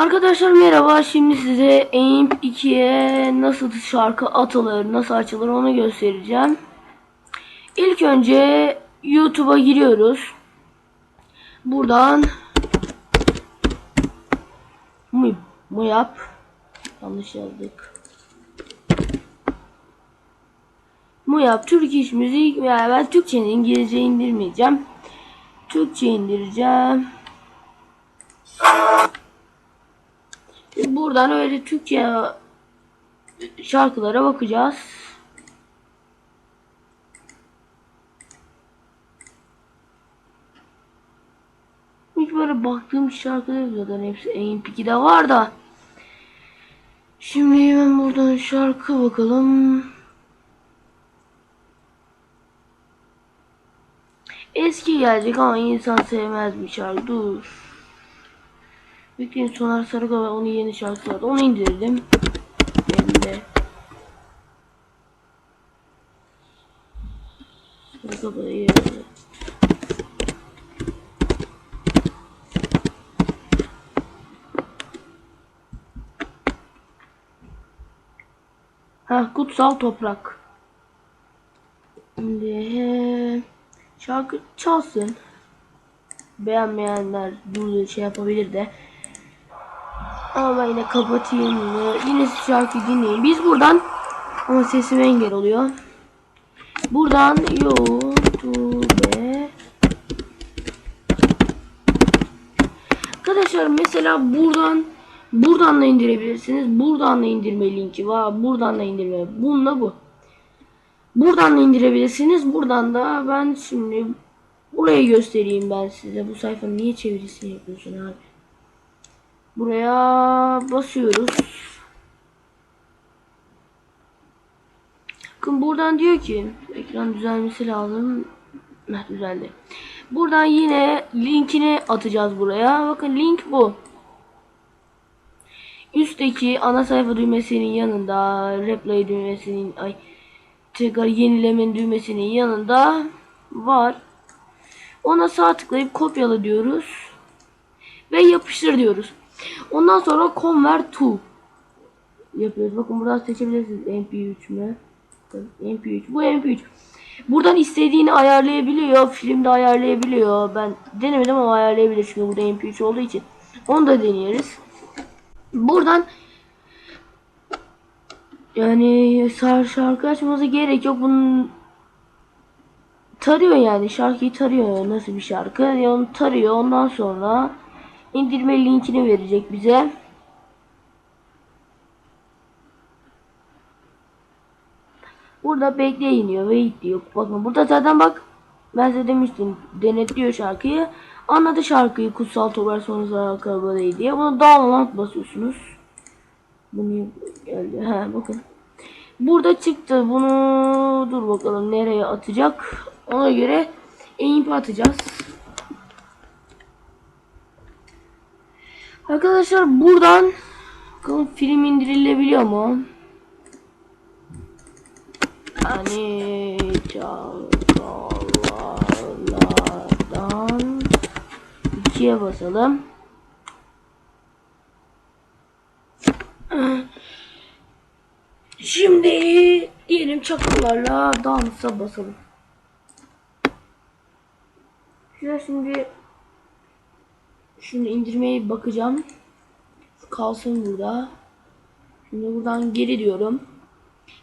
Arkadaşlar merhaba. Şimdi size AIMP 2'ye nasıl şarkı atılır, nasıl açılır onu göstereceğim. İlk önce YouTube'a giriyoruz. Buradan mu, mu yap. Yanlış yazdık. Mu yap Türk iş müzik veya ben Türkçe İngilizce indirmeyeceğim. Türkçe indireceğim. Buradan öyle Türkçe şarkılara bakacağız. Hiç böyle baktığım şarkılar zaten hepsi MP2'de var da. Şimdi hemen buradan şarkı bakalım. Eski gelecek ama insan sevmez bir şarkı. Dur. Bekleyin Soner Sarıkaya onun yeni şarkısı vardı. Onu indirdim. Hem de. Sarıkaya'yı Ha kutsal toprak. Şimdi şarkı çalsın. Beğenmeyenler burada şey yapabilir de. Yine kapatayım yine. Yine şarkı dinleyin. Biz buradan ama sesim engel oluyor. Buradan YouTube Arkadaşlar mesela buradan buradan da indirebilirsiniz. Buradan da indirme linki var. Buradan da indirme. Bununla bu. Buradan da indirebilirsiniz. Buradan da ben şimdi burayı göstereyim ben size. Bu sayfanın niye çevirisini yapıyorsun abi? Buraya basıyoruz. Bakın buradan diyor ki ekran düzelmesi lazım. Heh, düzeldi. Buradan yine linkini atacağız buraya. Bakın link bu. Üstteki ana sayfa düğmesinin yanında replay düğmesinin ay tekrar yenilemenin düğmesinin yanında var. Ona sağ tıklayıp kopyala diyoruz. Ve yapıştır diyoruz. Ondan sonra convert to yapıyoruz. Bakın buradan seçebilirsiniz MP3 mü? MP3. Bu MP3. Buradan istediğini ayarlayabiliyor. Filmde ayarlayabiliyor. Ben denemedim ama ayarlayabilir çünkü burada MP3 olduğu için. Onu da deneyeriz. Buradan yani şarkı açmamıza gerek yok. Bunun tarıyor yani şarkıyı tarıyor nasıl bir şarkı yani onu tarıyor ondan sonra indirme linkini verecek bize. Burada bekleyin diyor wait diyor. Bakın burada zaten bak ben size demiştim denetliyor şarkıyı. Anladı şarkıyı kutsal toprak sonuçta kalabalığı diye. Bunu download basıyorsunuz. Bunu geldi? Ha bakın. Burada çıktı bunu dur bakalım nereye atacak? Ona göre eğimpi atacağız. Arkadaşlar buradan bakalım film indirilebiliyor mu? Hani çalkalardan ikiye basalım. Şimdi diyelim çakıllarla dansa basalım. Güzel şimdi şimdi indirmeye bakacağım. Kalsın burada. Şimdi buradan geri diyorum.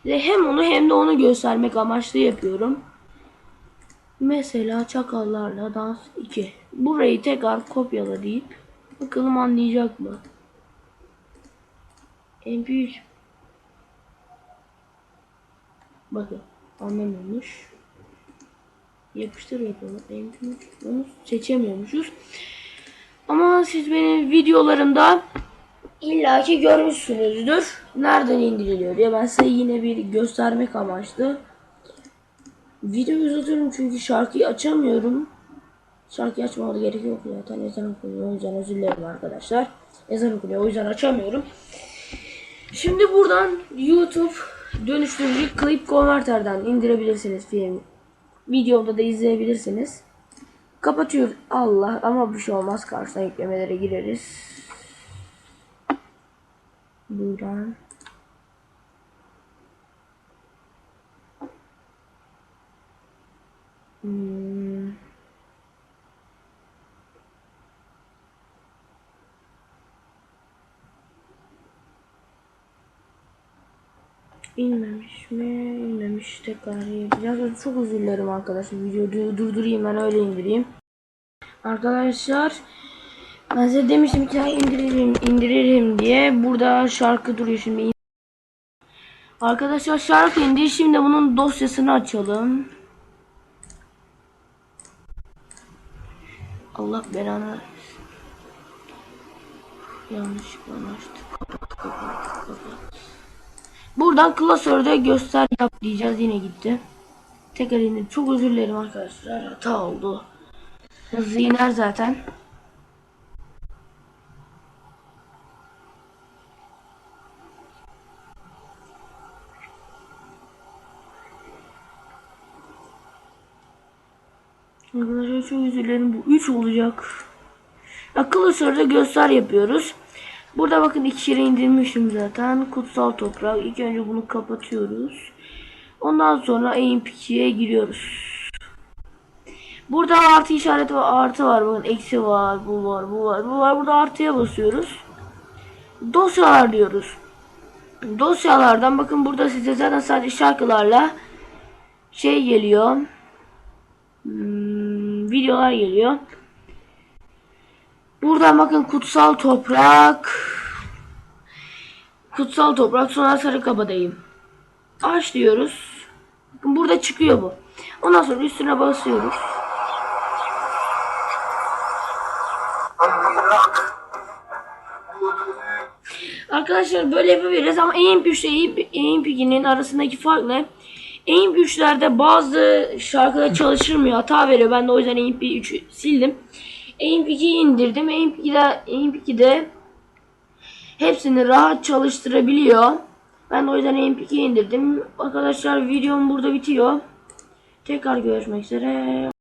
Ve hem onu hem de onu göstermek amaçlı yapıyorum. Mesela çakallarla dans 2. Burayı tekrar kopyala deyip bakalım anlayacak mı? MP3 Bakın anlamıyormuş yapıştır yapalım. Onu seçemiyormuşuz. Ama siz benim videolarımda illaki görmüşsünüzdür. Nereden indiriliyor diye ben size yine bir göstermek amaçlı. Videoyu uzatıyorum çünkü şarkıyı açamıyorum. Şarkıyı açmama gerek yok zaten ezan okunuyor o yüzden özür dilerim arkadaşlar. Ezan okunuyor o yüzden açamıyorum. Şimdi buradan YouTube dönüştürücü Clip Converter'dan indirebilirsiniz filmi videomda da izleyebilirsiniz. Kapatıyoruz. Allah ama bir şey olmaz. Karşıdan yüklemelere gireriz. Buradan. İnmemiş mi? İnmemiş. Tekrar yapacağız. Çok özür dilerim arkadaşlar. Videoyu durdurayım ben öyle indireyim. Arkadaşlar ben size demiştim ki indiririm indiririm diye. Burada şarkı duruyor şimdi. Arkadaşlar şarkı indi. Şimdi bunun dosyasını açalım. Allah belanı. Yanlışlıkla açtık. Kapat kapat kapat. Buradan klasörde göster yap diyeceğiz. Yine gitti. Tekrar indim. Çok özür dilerim arkadaşlar. Hata oldu. Hızlı iner zaten. Arkadaşlar çok özür dilerim. Bu 3 olacak. Akıllı soruda göster yapıyoruz. Burada bakın iki kere indirmişim zaten. Kutsal toprak. İlk önce bunu kapatıyoruz. Ondan sonra aim 2'ye giriyoruz. Burada artı işareti var, artı var. Bakın eksi var, bu var, bu var, bu var. Burada artıya basıyoruz. Dosyalar diyoruz. Dosyalardan bakın burada size zaten sadece şarkılarla şey geliyor. Hmm, videolar geliyor. Buradan bakın kutsal toprak. Kutsal toprak sonra sarı kabadayım. Aç diyoruz. Bakın burada çıkıyor bu. Ondan sonra üstüne basıyoruz. Arkadaşlar böyle yapabiliriz ama MP3 ile MP2'nin arasındaki fark ne? MP3'lerde bazı şarkılar çalışırmıyor. Hata veriyor. Ben de o yüzden MP3'ü sildim. MP2'yi indirdim. MP2'de, MP2'de hepsini rahat çalıştırabiliyor. Ben o yüzden MP2'yi indirdim. Arkadaşlar videom burada bitiyor. Tekrar görüşmek üzere.